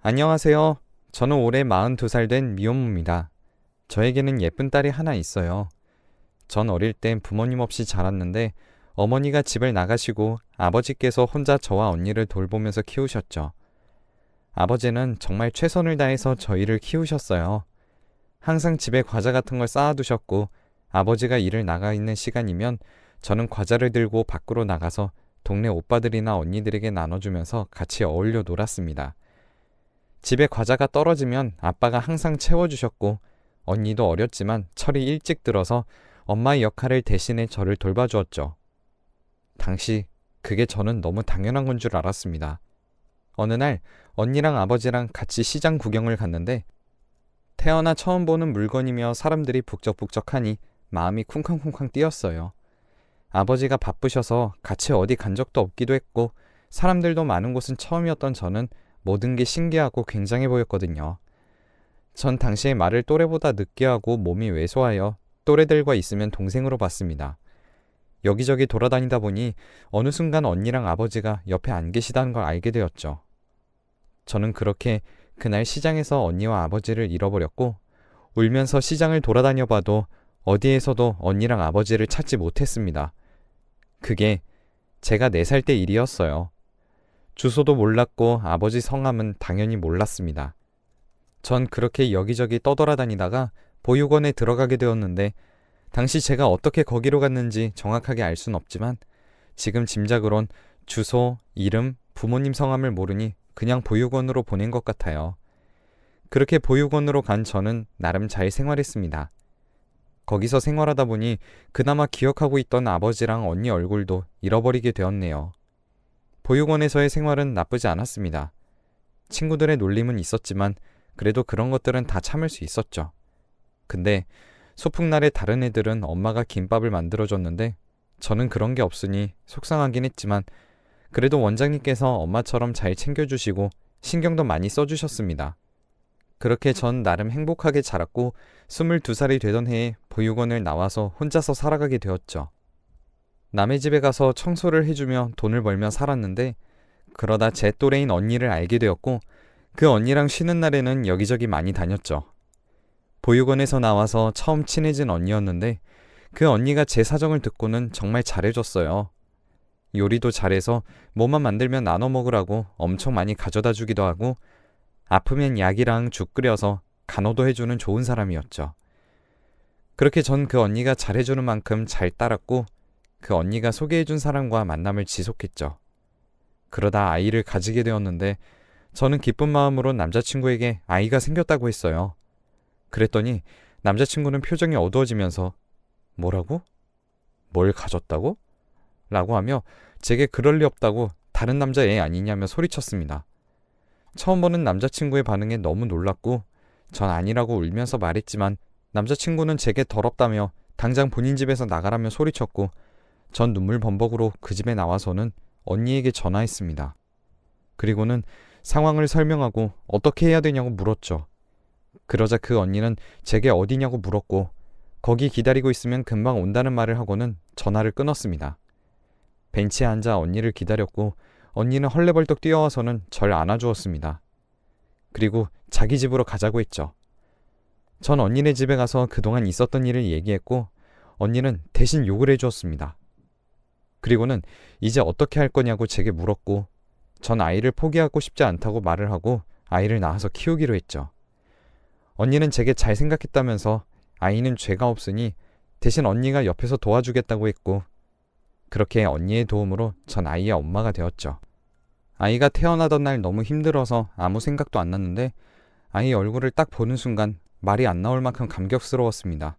안녕하세요. 저는 올해 42살 된 미혼모입니다. 저에게는 예쁜 딸이 하나 있어요. 전 어릴 땐 부모님 없이 자랐는데 어머니가 집을 나가시고 아버지께서 혼자 저와 언니를 돌보면서 키우셨죠. 아버지는 정말 최선을 다해서 저희를 키우셨어요. 항상 집에 과자 같은 걸 쌓아두셨고 아버지가 일을 나가 있는 시간이면 저는 과자를 들고 밖으로 나가서 동네 오빠들이나 언니들에게 나눠주면서 같이 어울려 놀았습니다. 집에 과자가 떨어지면 아빠가 항상 채워주셨고 언니도 어렸지만 철이 일찍 들어서 엄마의 역할을 대신해 저를 돌봐주었죠. 당시 그게 저는 너무 당연한 건 줄 알았습니다. 어느 날 언니랑 아버지랑 같이 시장 구경을 갔는데 태어나 처음 보는 물건이며 사람들이 북적북적하니 마음이 쿵쾅쿵쾅 뛰었어요. 아버지가 바쁘셔서 같이 어디 간 적도 없기도 했고 사람들도 많은 곳은 처음이었던 저는 모든 게 신기하고 굉장해 보였거든요. 전 당시에 말을 또래보다 늦게 하고 몸이 왜소하여 또래들과 있으면 동생으로 봤습니다. 여기저기 돌아다니다 보니 어느 순간 언니랑 아버지가 옆에 안 계시다는 걸 알게 되었죠. 저는 그렇게 그날 시장에서 언니와 아버지를 잃어버렸고 울면서 시장을 돌아다녀 봐도 어디에서도 언니랑 아버지를 찾지 못했습니다. 그게 제가 4살 때 일이었어요. 주소도 몰랐고 아버지 성함은 당연히 몰랐습니다. 전 그렇게 여기저기 떠돌아다니다가 보육원에 들어가게 되었는데 당시 제가 어떻게 거기로 갔는지 정확하게 알 순 없지만 지금 짐작으론 주소, 이름, 부모님 성함을 모르니 그냥 보육원으로 보낸 것 같아요. 그렇게 보육원으로 간 저는 나름 잘 생활했습니다. 거기서 생활하다 보니 그나마 기억하고 있던 아버지랑 언니 얼굴도 잃어버리게 되었네요. 보육원에서의 생활은 나쁘지 않았습니다. 친구들의 놀림은 있었지만 그래도 그런 것들은 다 참을 수 있었죠. 근데 소풍날에 다른 애들은 엄마가 김밥을 만들어줬는데 저는 그런 게 없으니 속상하긴 했지만 그래도 원장님께서 엄마처럼 잘 챙겨주시고 신경도 많이 써주셨습니다. 그렇게 전 나름 행복하게 자랐고 22살이 되던 해에 보육원을 나와서 혼자서 살아가게 되었죠. 남의 집에 가서 청소를 해주며 돈을 벌며 살았는데 그러다 제 또래인 언니를 알게 되었고 그 언니랑 쉬는 날에는 여기저기 많이 다녔죠. 보육원에서 나와서 처음 친해진 언니였는데 그 언니가 제 사정을 듣고는 정말 잘해줬어요. 요리도 잘해서 뭐만 만들면 나눠 먹으라고 엄청 많이 가져다 주기도 하고 아프면 약이랑 죽 끓여서 간호도 해주는 좋은 사람이었죠. 그렇게 전 그 언니가 잘해주는 만큼 잘 따랐고 그 언니가 소개해준 사람과 만남을 지속했죠. 그러다 아이를 가지게 되었는데 저는 기쁜 마음으로 남자친구에게 아이가 생겼다고 했어요. 그랬더니 남자친구는 표정이 어두워지면서 뭐라고? 뭘 가졌다고? 라고 하며 제게 그럴 리 없다고 다른 남자 애 아니냐며 소리쳤습니다. 처음 보는 남자친구의 반응에 너무 놀랐고 전 아니라고 울면서 말했지만 남자친구는 제게 더럽다며 당장 본인 집에서 나가라며 소리쳤고 전 눈물 범벅으로 그 집에 나와서는 언니에게 전화했습니다. 그리고는 상황을 설명하고 어떻게 해야 되냐고 물었죠. 그러자 그 언니는 제게 어디냐고 물었고 거기 기다리고 있으면 금방 온다는 말을 하고는 전화를 끊었습니다. 벤치에 앉아 언니를 기다렸고 언니는 헐레벌떡 뛰어와서는 절 안아주었습니다. 그리고 자기 집으로 가자고 했죠. 전 언니네 집에 가서 그동안 있었던 일을 얘기했고 언니는 대신 욕을 해주었습니다. 그리고는 이제 어떻게 할 거냐고 제게 물었고 전 아이를 포기하고 싶지 않다고 말을 하고 아이를 낳아서 키우기로 했죠. 언니는 제게 잘 생각했다면서 아이는 죄가 없으니 대신 언니가 옆에서 도와주겠다고 했고 그렇게 언니의 도움으로 전 아이의 엄마가 되었죠. 아이가 태어나던 날 너무 힘들어서 아무 생각도 안 났는데 아이 얼굴을 딱 보는 순간 말이 안 나올 만큼 감격스러웠습니다.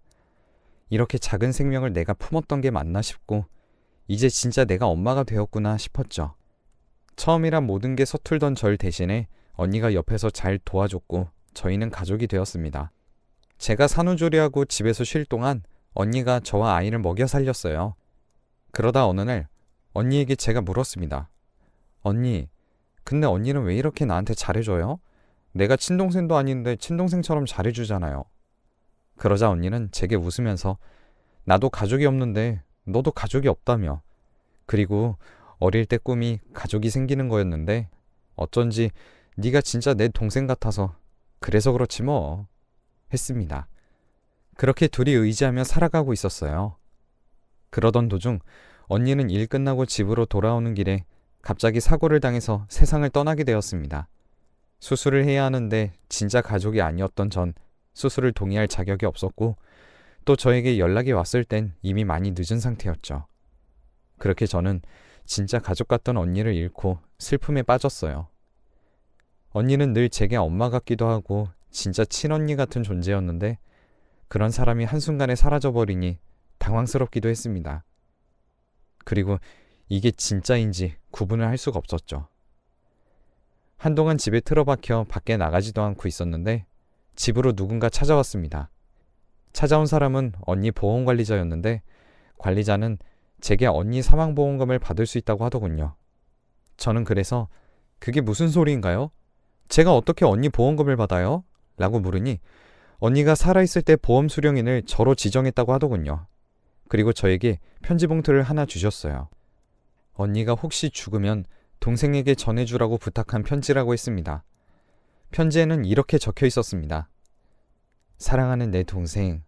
이렇게 작은 생명을 내가 품었던 게 맞나 싶고 이제 진짜 내가 엄마가 되었구나 싶었죠. 처음이란 모든 게 서툴던 절 대신에 언니가 옆에서 잘 도와줬고 저희는 가족이 되었습니다. 제가 산후조리하고 집에서 쉴 동안 언니가 저와 아이를 먹여 살렸어요. 그러다 어느 날 언니에게 제가 물었습니다. 언니, 근데 언니는 왜 이렇게 나한테 잘해줘요? 내가 친동생도 아닌데 친동생처럼 잘해주잖아요. 그러자 언니는 제게 웃으면서 나도 가족이 없는데 너도 가족이 없다며. 그리고 어릴 때 꿈이 가족이 생기는 거였는데 어쩐지 네가 진짜 내 동생 같아서 그래서 그렇지 뭐. 했습니다. 그렇게 둘이 의지하며 살아가고 있었어요. 그러던 도중 언니는 일 끝나고 집으로 돌아오는 길에 갑자기 사고를 당해서 세상을 떠나게 되었습니다. 수술을 해야 하는데 진짜 가족이 아니었던 전 수술을 동의할 자격이 없었고 또 저에게 연락이 왔을 땐 이미 많이 늦은 상태였죠. 그렇게 저는 진짜 가족 같던 언니를 잃고 슬픔에 빠졌어요. 언니는 늘 제게 엄마 같기도 하고 진짜 친언니 같은 존재였는데 그런 사람이 한순간에 사라져버리니 당황스럽기도 했습니다. 그리고 이게 진짜인지 구분을 할 수가 없었죠. 한동안 집에 틀어박혀 밖에 나가지도 않고 있었는데 집으로 누군가 찾아왔습니다. 찾아온 사람은 언니 보험관리자였는데 관리자는 제게 언니 사망보험금을 받을 수 있다고 하더군요. 저는 그래서 그게 무슨 소리인가요? 제가 어떻게 언니 보험금을 받아요? 라고 물으니 언니가 살아있을 때 보험 수령인을 저로 지정했다고 하더군요. 그리고 저에게 편지 봉투를 하나 주셨어요. 언니가 혹시 죽으면 동생에게 전해주라고 부탁한 편지라고 했습니다. 편지에는 이렇게 적혀 있었습니다. 사랑하는 내 동생,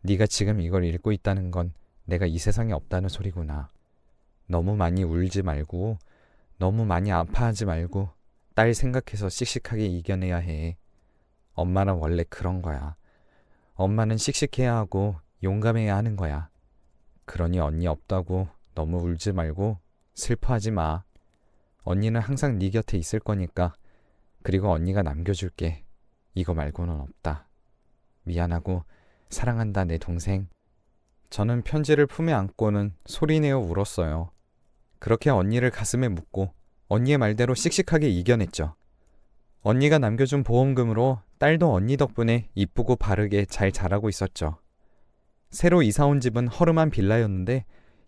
네가 지금 이걸 읽고 있다는 건 내가 이 세상에 없다는 소리구나. 너무 많이 울지 말고, 너무 많이 아파하지 말고, 딸 생각해서 씩씩하게 이겨내야 해. 엄마는 원래 그런 거야. 엄마는 씩씩해야 하고 용감해야 하는 거야. 그러니 언니 없다고 너무 울지 말고 슬퍼하지 마. 언니는 항상 네 곁에 있을 거니까. 그리고 언니가 남겨줄게. 이거 말고는 없다. 미안하고 사랑한다 내 동생. 저는 편지를 품에 안고는 소리내어 울었어요. 그렇게 언니를 가슴에 묻고 언니의 말대로 씩씩하게 이겨냈죠. 언니가 남겨준 보험금으로 딸도 언니 덕분에 이쁘고 바르게 잘 자라고 있었죠. 새로 이사 온 집은 허름한 빌라였는데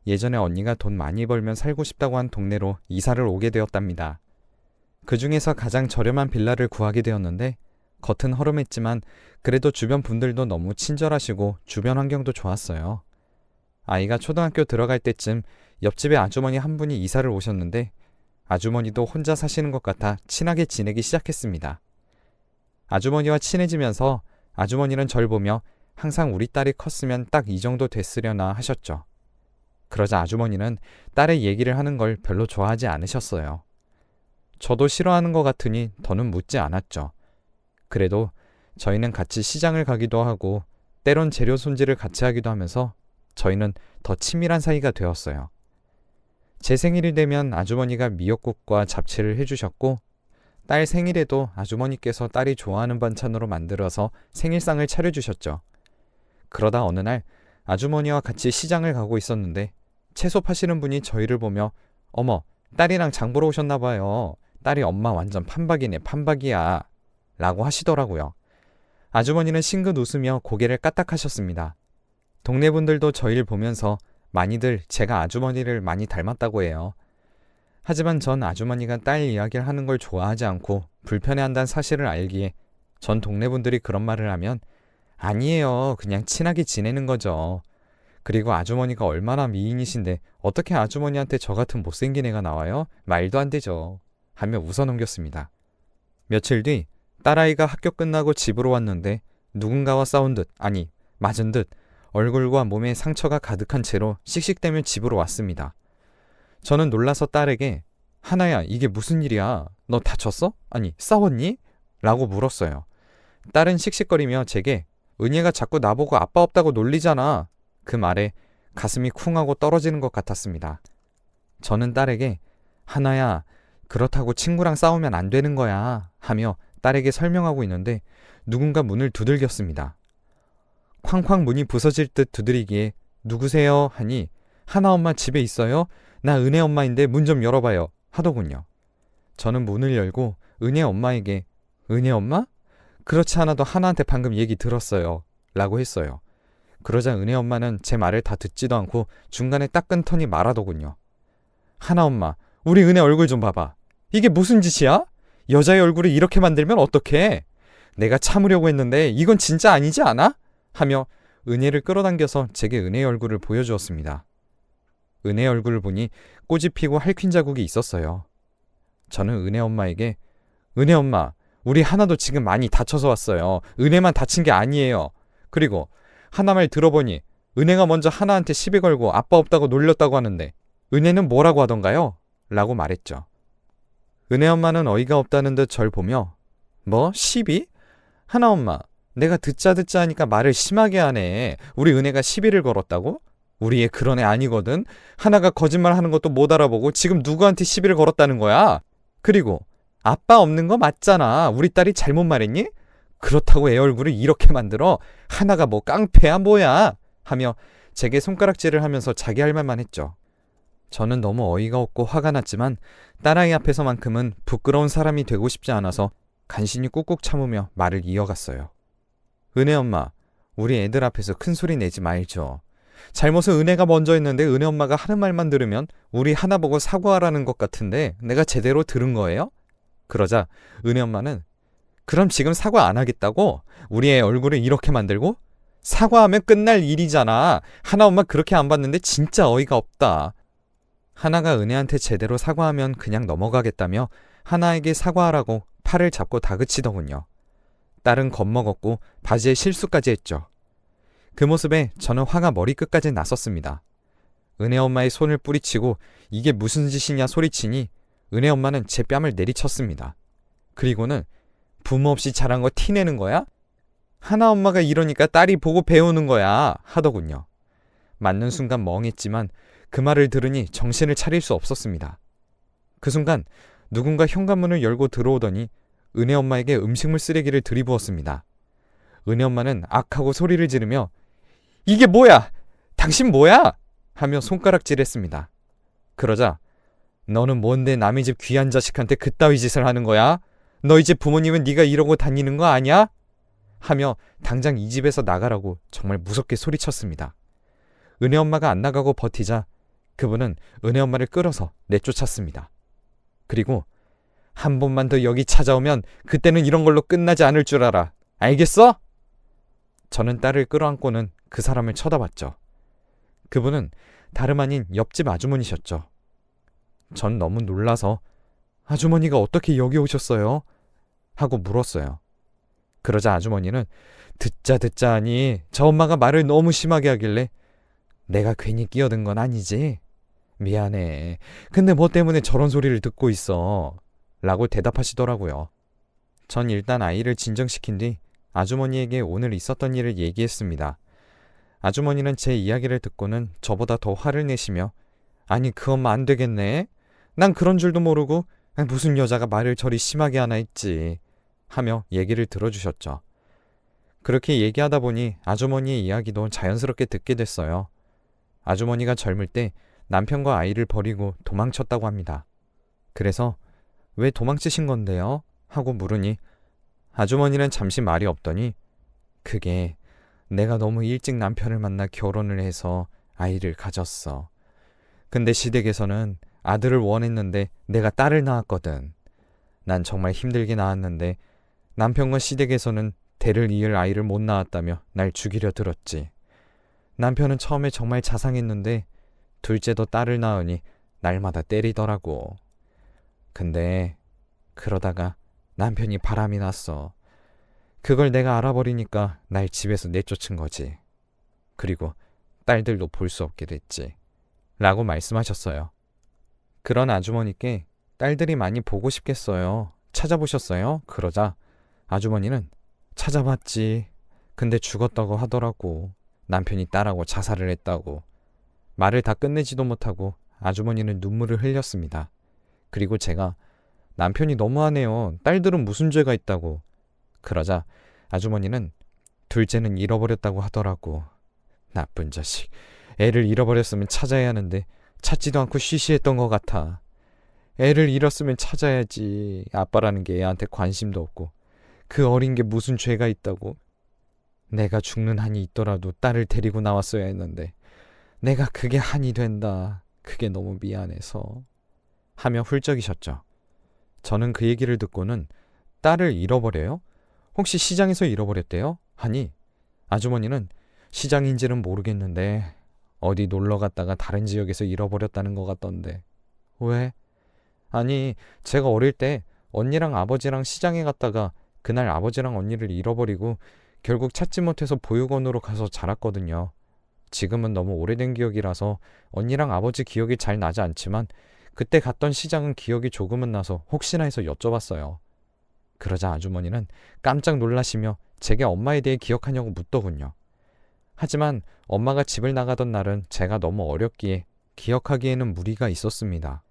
예전에 언니가 돈 많이 벌면 살고 싶다고 한 동네로 이사를 오게 되었답니다. 그 중에서 가장 저렴한 빌라를 구하게 되었는데 겉은 허름했지만 그래도 주변 분들도 너무 친절하시고 주변 환경도 좋았어요. 아이가 초등학교 들어갈 때쯤 옆집에 아주머니 한 분이 이사를 오셨는데 아주머니도 혼자 사시는 것 같아 친하게 지내기 시작했습니다. 아주머니와 친해지면서 아주머니는 절 보며 항상 우리 딸이 컸으면 딱 이 정도 됐으려나 하셨죠. 그러자 아주머니는 딸의 얘기를 하는 걸 별로 좋아하지 않으셨어요. 저도 싫어하는 것 같으니 더는 묻지 않았죠. 그래도 저희는 같이 시장을 가기도 하고 때론 재료 손질을 같이 하기도 하면서 저희는 더 친밀한 사이가 되었어요. 제 생일이 되면 아주머니가 미역국과 잡채를 해주셨고 딸 생일에도 아주머니께서 딸이 좋아하는 반찬으로 만들어서 생일상을 차려주셨죠. 그러다 어느 날 아주머니와 같이 시장을 가고 있었는데 채소 파시는 분이 저희를 보며 어머 딸이랑 장 보러 오셨나 봐요. 딸이 엄마 완전 판박이네 판박이야 라고 하시더라고요. 아주머니는 싱긋 웃으며 고개를 까딱하셨습니다. 동네 분들도 저희를 보면서 많이들 제가 아주머니를 많이 닮았다고 해요. 하지만 전 아주머니가 딸 이야기를 하는 걸 좋아하지 않고 불편해한다는 사실을 알기에 전 동네 분들이 그런 말을 하면 아니에요. 그냥 친하게 지내는 거죠. 그리고 아주머니가 얼마나 미인이신데 어떻게 아주머니한테 저 같은 못생긴 애가 나와요? 말도 안 되죠. 하며 웃어 넘겼습니다. 며칠 뒤 딸아이가 학교 끝나고 집으로 왔는데 누군가와 싸운 듯, 아니, 맞은 듯 얼굴과 몸에 상처가 가득한 채로 씩씩대며 집으로 왔습니다. 저는 놀라서 딸에게 하나야, 이게 무슨 일이야? 너 다쳤어? 아니, 싸웠니? 라고 물었어요. 딸은 씩씩거리며 제게 은혜가 자꾸 나보고 아빠 없다고 놀리잖아. 그 말에 가슴이 쿵 하고 떨어지는 것 같았습니다. 저는 딸에게 하나야, 그렇다고 친구랑 싸우면 안 되는 거야. 하며 딸에게 설명하고 있는데 누군가 문을 두들겼습니다. 쾅쾅 문이 부서질 듯 두드리기에 누구세요? 하니 하나 엄마 집에 있어요? 나 은혜 엄마인데 문 좀 열어봐요. 하더군요. 저는 문을 열고 은혜 엄마에게 은혜 엄마? 그렇지 않아도 하나한테 방금 얘기 들었어요. 라고 했어요. 그러자 은혜 엄마는 제 말을 다 듣지도 않고 중간에 딱 끊더니 말하더군요. 하나 엄마, 우리 은혜 얼굴 좀 봐봐. 이게 무슨 짓이야? 여자의 얼굴을 이렇게 만들면 어떡해? 내가 참으려고 했는데 이건 진짜 아니지 않아? 하며 은혜를 끌어당겨서 제게 은혜의 얼굴을 보여주었습니다. 은혜의 얼굴을 보니 피고 할퀸 자국이 있었어요. 저는 은혜 엄마에게 은혜 엄마, 우리 하나도 지금 많이 다쳐서 왔어요. 은혜만 다친 게 아니에요. 그리고 하나 말 들어보니 은혜가 먼저 하나한테 시비 걸고 아빠 없다고 놀렸다고 하는데 은혜는 뭐라고 하던가요? 라고 말했죠. 은혜 엄마는 어이가 없다는 듯 절 보며 뭐 시비? 하나 엄마 내가 듣자 듣자 하니까 말을 심하게 하네. 우리 은혜가 시비를 걸었다고? 우리 애 그런 애 아니거든. 하나가 거짓말 하는 것도 못 알아보고 지금 누구한테 시비를 걸었다는 거야? 그리고 아빠 없는 거 맞잖아. 우리 딸이 잘못 말했니? 그렇다고 애 얼굴을 이렇게 만들어 하나가 뭐 깡패야 뭐야 하며 제게 손가락질을 하면서 자기 할 말만 했죠. 저는 너무 어이가 없고 화가 났지만 딸아이 앞에서만큼은 부끄러운 사람이 되고 싶지 않아서 간신히 꾹꾹 참으며 말을 이어갔어요. 은혜 엄마, 우리 애들 앞에서 큰 소리 내지 말죠. 잘못은 은혜가 먼저 했는데 은혜 엄마가 하는 말만 들으면 우리 하나 보고 사과하라는 것 같은데 내가 제대로 들은 거예요? 그러자 은혜 엄마는 그럼 지금 사과 안 하겠다고? 우리 애 얼굴을 이렇게 만들고? 사과하면 끝날 일이잖아. 하나 엄마 그렇게 안 봤는데 진짜 어이가 없다. 하나가 은혜한테 제대로 사과하면 그냥 넘어가겠다며 하나에게 사과하라고 팔을 잡고 다그치더군요. 딸은 겁먹었고 바지에 실수까지 했죠. 그 모습에 저는 화가 머리끝까지 났었습니다. 은혜 엄마의 손을 뿌리치고 이게 무슨 짓이냐 소리치니 은혜 엄마는 제 뺨을 내리쳤습니다. 그리고는 부모 없이 자란 거 티내는 거야? 하나 엄마가 이러니까 딸이 보고 배우는 거야 하더군요. 맞는 순간 멍했지만 그 말을 들으니 정신을 차릴 수 없었습니다. 그 순간 누군가 현관문을 열고 들어오더니 은혜 엄마에게 음식물 쓰레기를 들이부었습니다. 은혜 엄마는 악하고 소리를 지르며 이게 뭐야? 당신 뭐야? 하며 손가락질했습니다. 그러자 너는 뭔데 남의 집 귀한 자식한테 그따위 짓을 하는 거야? 너희 집 부모님은 네가 이러고 다니는 거 아니야? 하며 당장 이 집에서 나가라고 정말 무섭게 소리쳤습니다. 은혜 엄마가 안 나가고 버티자 그분은 은혜 엄마를 끌어서 내쫓았습니다. 그리고 한 번만 더 여기 찾아오면 그때는 이런 걸로 끝나지 않을 줄 알아. 알겠어? 저는 딸을 끌어안고는 그 사람을 쳐다봤죠. 그분은 다름 아닌 옆집 아주머니셨죠. 전 너무 놀라서 아주머니가 어떻게 여기 오셨어요? 하고 물었어요. 그러자 아주머니는 듣자 듣자 하니 저 엄마가 말을 너무 심하게 하길래 내가 괜히 끼어든 건 아니지. 미안해. 근데 뭐 때문에 저런 소리를 듣고 있어. 라고 대답하시더라고요. 전 일단 아이를 진정시킨 뒤 아주머니에게 오늘 있었던 일을 얘기했습니다. 아주머니는 제 이야기를 듣고는 저보다 더 화를 내시며 아니 그 엄마 안 되겠네. 난 그런 줄도 모르고 무슨 여자가 말을 저리 심하게 하나 했지. 하며 얘기를 들어주셨죠. 그렇게 얘기하다 보니 아주머니의 이야기도 자연스럽게 듣게 됐어요. 아주머니가 젊을 때 남편과 아이를 버리고 도망쳤다고 합니다. 그래서 왜 도망치신 건데요? 하고 물으니 아주머니는 잠시 말이 없더니 그게 내가 너무 일찍 남편을 만나 결혼을 해서 아이를 가졌어. 근데 시댁에서는 아들을 원했는데 내가 딸을 낳았거든. 난 정말 힘들게 낳았는데 남편과 시댁에서는 대를 이을 아이를 못 낳았다며 날 죽이려 들었지. 남편은 처음에 정말 자상했는데 둘째도 딸을 낳으니 날마다 때리더라고. 근데 그러다가 남편이 바람이 났어. 그걸 내가 알아버리니까 날 집에서 내쫓은 거지. 그리고 딸들도 볼 수 없게 됐지. 라고 말씀하셨어요. 그런 아주머니께 딸들이 많이 보고 싶겠어요. 찾아보셨어요? 그러자 아주머니는 찾아봤지. 근데 죽었다고 하더라고. 남편이 딸하고 자살을 했다고. 말을 다 끝내지도 못하고 아주머니는 눈물을 흘렸습니다. 그리고 제가 남편이 너무하네요. 딸들은 무슨 죄가 있다고. 그러자 아주머니는 둘째는 잃어버렸다고 하더라고. 나쁜 자식. 애를 잃어버렸으면 찾아야 하는데 찾지도 않고 쉬쉬했던 것 같아. 애를 잃었으면 찾아야지. 아빠라는 게 애한테 관심도 없고. 그 어린 게 무슨 죄가 있다고. 내가 죽는 한이 있더라도 딸을 데리고 나왔어야 했는데. 내가 그게 한이 된다. 그게 너무 미안해서. 하며 훌쩍이셨죠. 저는 그 얘기를 듣고는 딸을 잃어버려요? 혹시 시장에서 잃어버렸대요? 하니 아주머니는 시장인지는 모르겠는데 어디 놀러 갔다가 다른 지역에서 잃어버렸다는 것 같던데. 왜? 아니, 제가 어릴 때 언니랑 아버지랑 시장에 갔다가 그날 아버지랑 언니를 잃어버리고 결국 찾지 못해서 보육원으로 가서 자랐거든요. 지금은 너무 오래된 기억이라서 언니랑 아버지 기억이 잘 나지 않지만 그때 갔던 시장은 기억이 조금은 나서 혹시나 해서 여쭤봤어요. 그러자 아주머니는 깜짝 놀라시며 제게 엄마에 대해 기억하냐고 묻더군요. 하지만 엄마가 집을 나가던 날은 제가 너무 어렸기에 기억하기에는 무리가 있었습니다.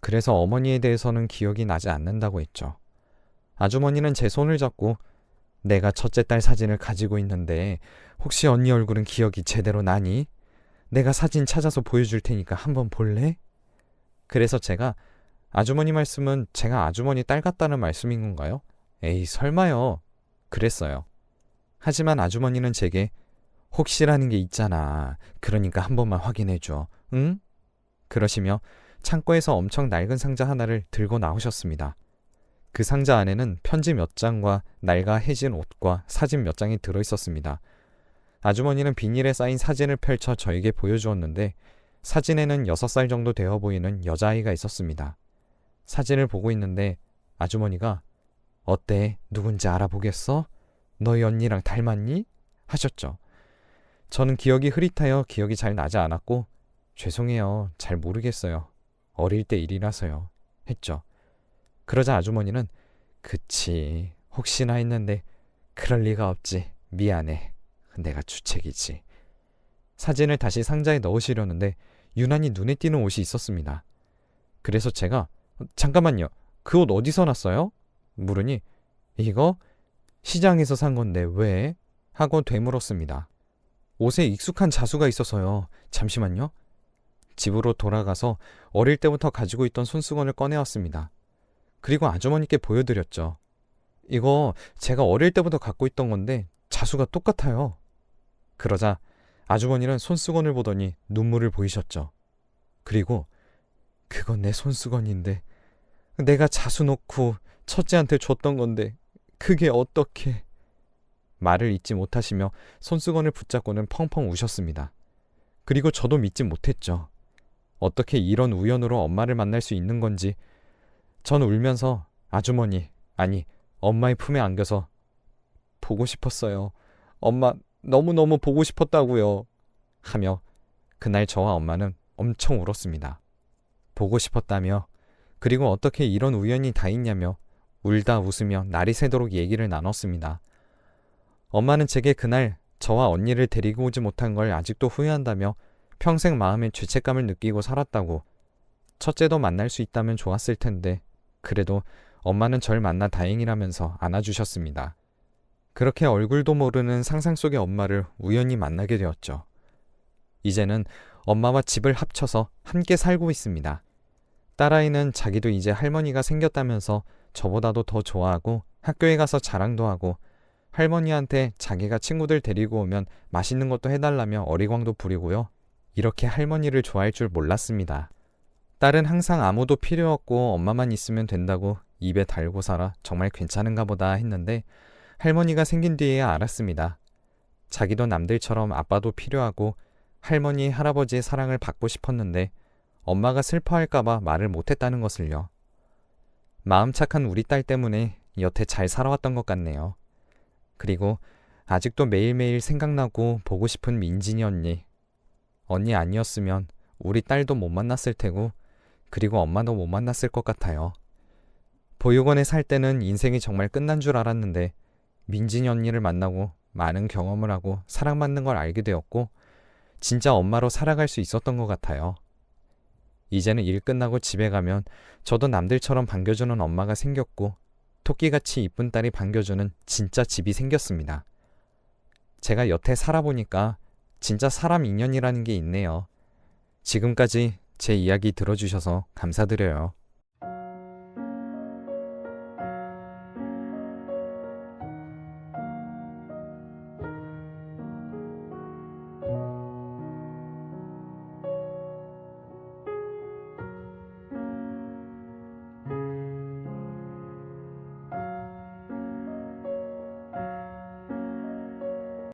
그래서 어머니에 대해서는 기억이 나지 않는다고 했죠. 아주머니는 제 손을 잡고 내가 첫째 딸 사진을 가지고 있는데 혹시 언니 얼굴은 기억이 제대로 나니? 내가 사진 찾아서 보여줄 테니까 한번 볼래? 그래서 제가 아주머니 말씀은 제가 아주머니 딸 같다는 말씀인 건가요? 에이, 설마요. 그랬어요. 하지만 아주머니는 제게 혹시라는 게 있잖아. 그러니까 한 번만 확인해 줘. 응? 그러시며 창고에서 엄청 낡은 상자 하나를 들고 나오셨습니다. 그 상자 안에는 편지 몇 장과 낡아 해진 옷과 사진 몇 장이 들어 있었습니다. 아주머니는 비닐에 쌓인 사진을 펼쳐 저에게 보여주었는데 사진에는 6살 정도 되어 보이는 여자아이가 있었습니다. 사진을 보고 있는데 아주머니가 어때? 누군지 알아보겠어? 너희 언니랑 닮았니? 하셨죠. 저는 기억이 흐릿하여 기억이 잘 나지 않았고 죄송해요. 잘 모르겠어요. 어릴 때 일이라서요. 했죠. 그러자 아주머니는 그치. 혹시나 했는데 그럴 리가 없지. 미안해. 내가 주책이지. 사진을 다시 상자에 넣으시려는데 유난히 눈에 띄는 옷이 있었습니다. 그래서 제가 잠깐만요. 그 옷 어디서 났어요? 물으니 이거 시장에서 산 건데 왜? 하고 되물었습니다. 옷에 익숙한 자수가 있어서요. 잠시만요. 집으로 돌아가서 어릴 때부터 가지고 있던 손수건을 꺼내왔습니다. 그리고 아주머니께 보여드렸죠. 이거 제가 어릴 때부터 갖고 있던 건데 자수가 똑같아요. 그러자 아주머니는 손수건을 보더니 눈물을 보이셨죠. 그리고 그건 내 손수건인데 내가 자수 놓고 첫째한테 줬던 건데 그게 어떻게 말을 잇지 못하시며 손수건을 붙잡고는 펑펑 우셨습니다. 그리고 저도 믿지 못했죠. 어떻게 이런 우연으로 엄마를 만날 수 있는 건지 전 울면서 아주머니 아니 엄마의 품에 안겨서 보고 싶었어요. 엄마 너무너무 보고 싶었다고요. 하며 그날 저와 엄마는 엄청 울었습니다. 보고 싶었다며 그리고 어떻게 이런 우연이 다 있냐며 울다 웃으며 날이 새도록 얘기를 나눴습니다. 엄마는 제게 그날 저와 언니를 데리고 오지 못한 걸 아직도 후회한다며 평생 마음에 죄책감을 느끼고 살았다고 첫째도 만날 수 있다면 좋았을 텐데 그래도 엄마는 절 만나 다행이라면서 안아주셨습니다. 그렇게 얼굴도 모르는 상상 속의 엄마를 우연히 만나게 되었죠. 이제는 엄마와 집을 합쳐서 함께 살고 있습니다. 딸아이는 자기도 이제 할머니가 생겼다면서 저보다도 더 좋아하고 학교에 가서 자랑도 하고 할머니한테 자기가 친구들 데리고 오면 맛있는 것도 해달라며 어리광도 부리고요. 이렇게 할머니를 좋아할 줄 몰랐습니다. 딸은 항상 아무도 필요 없고 엄마만 있으면 된다고 입에 달고 살아 정말 괜찮은가 보다 했는데 할머니가 생긴 뒤에야 알았습니다. 자기도 남들처럼 아빠도 필요하고 할머니, 할아버지의 사랑을 받고 싶었는데 엄마가 슬퍼할까봐 말을 못했다는 것을요. 마음 착한 우리 딸 때문에 여태 잘 살아왔던 것 같네요. 그리고 아직도 매일매일 생각나고 보고 싶은 민진이 언니. 언니 아니었으면 우리 딸도 못 만났을 테고, 그리고 엄마도 못 만났을 것 같아요. 보육원에 살 때는 인생이 정말 끝난 줄 알았는데, 민진이 언니를 만나고 많은 경험을 하고 사랑받는 걸 알게 되었고, 진짜 엄마로 살아갈 수 있었던 것 같아요. 이제는 일 끝나고 집에 가면 저도 남들처럼 반겨주는 엄마가 생겼고, 토끼같이 이쁜 딸이 반겨주는 진짜 집이 생겼습니다. 제가 여태 살아보니까 진짜 사람 인연이라는 게 있네요. 지금까지 제 이야기 들어주셔서 감사드려요.